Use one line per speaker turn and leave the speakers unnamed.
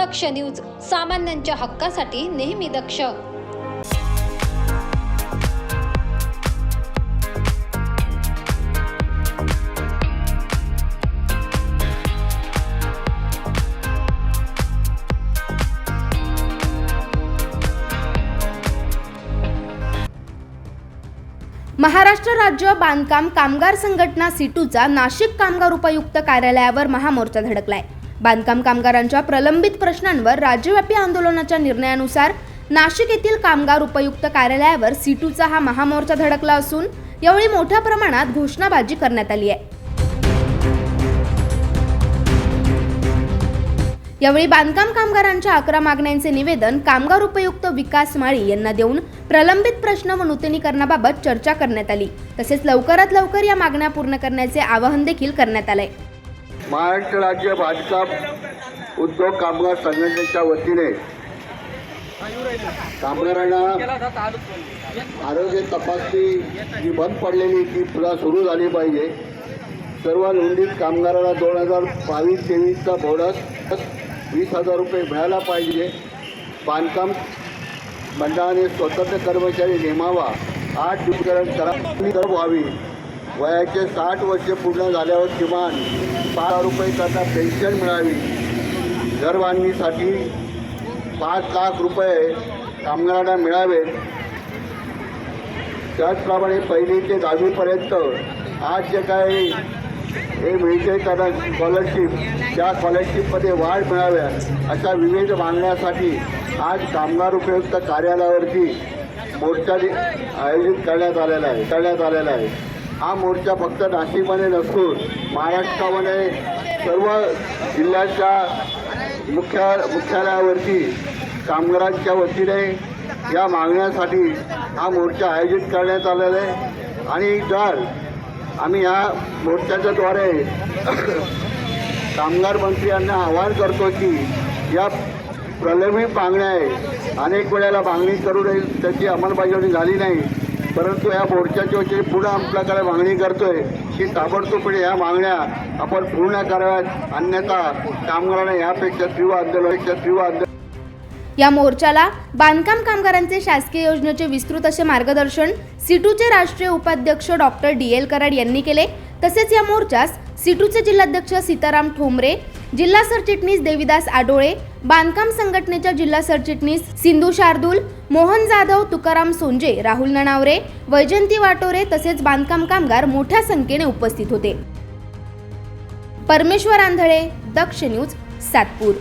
दक्ष news सामान्यांच्या हक्कासाठी नेहमी दक्ष.
महाराष्ट्र राज्य बांधकाम कामगार संघटना सिटूचा नाशिक कामगार उपायुक्त कार्यालयावर महामोर्चा धडकलाय. बांधकाम कामगारांच्या प्रलंबित प्रश्नांवर राज्यव्यापी आंदोलनाच्या निर्णयानुसार नाशिक येथील कामगार उपयुक्त कार्यालयावर सीटूचा हा महामोर्चा धडकला असून यावेळी मोठ्या प्रमाणात घोषणाबाजी करण्यात आली आहे. यावेळी बांधकाम कामगारांच्या अकरा मागण्यांचे निवेदन कामगार उपयुक्त विकास माळी यांना देऊन प्रलंबित प्रश्न व नूतनीकरणाबाबत चर्चा करण्यात आली. तसेच लवकरात लवकर या मागण्या पूर्ण करण्याचे आवाहन देखील करण्यात आले
महाराष्ट्र राज्य भाजपा उद्योग कामगार संघटनेच्या वतीने कामगारांना आरोग्य तपासणी जी बंद पडलेली ती पुन्हा सुरू झाली पाहिजे. सर्व नोंदीत कामगाराला दोन हजार बावीस तेवीसचा बोनस वीस हजार रुपये मिळाला पाहिजे. बांधकाम मंडळाने स्वतंत्र कर्मचारी नेमावा आठ दिवसांनी करा व्हावी वयाचे साठ वर्ष पूर्ण झाल्यावर किमान पाच रुपये त्यांना पेन्शन मिळावी. घर बांधणीसाठी पाच लाख रुपये कामगारांना मिळावेत. त्याचप्रमाणे पहिली ते दहावीपर्यंत आज जे काही हे मिळते त्यांना स्कॉलरशिप त्या स्कॉलरशिपमध्ये वाढ मिळाव्या अशा विविध मागण्यासाठी आज कामगार उपयुक्त कार्यालयावरती मोर्चा आयोजित करण्यात आलेला आहे करण्यात आलेला आहे. हा मोर्चा फक्त नाशिकमध्ये नसून महाराष्ट्रामध्ये सर्व जिल्ह्याच्या मुख्या मुख्यालयावरती कामगारांच्या वतीने या मागण्यासाठी हा मोर्चा आयोजित करण्यात आलेला आहे. आणि जर आम्ही या मोर्चाच्याद्वारे कामगार मंत्री यांना आवाहन करतो की या प्रलंबित मागण्या आहे. अनेक वेळेला मागणी करूनही त्याची अंमलबजावणी झाली नाही. परंतु या मोर्चाच्या वतीने पुन्हा आपल्याकडे मागणी करतोय की ताबडतोबपणे म्हणजे या मागण्या आपण पूर्ण कराव्यात. अन्यथा कामगारांना यापेक्षा तीव्र आंदोलनापेक्षा तीव्र आंदोलन
या मोर्चाला बांधकाम कामगारांचे शासकीय योजनेचे विस्तृत असे मार्गदर्शन सिटूचे राष्ट्रीय उपाध्यक्ष डॉक्टर डी एल कराड यांनी केले. तसेच या मोर्चास सिटूचे जिल्हाध्यक्ष सीताराम ठोंबरे जिल्हा सरचिटणीस देविदास आडोळे बांधकाम संघटनेच्या जिल्हा सरचिटणीस सिंधू शार्दूल मोहन जाधव तुकाराम सोंजे राहुल नणावरे वैजंती वाटोरे तसेच बांधकाम कामगार मोठ्या संख्येने उपस्थित होते. परमेश्वर आंधळे दक्ष न्यूज सातपूर.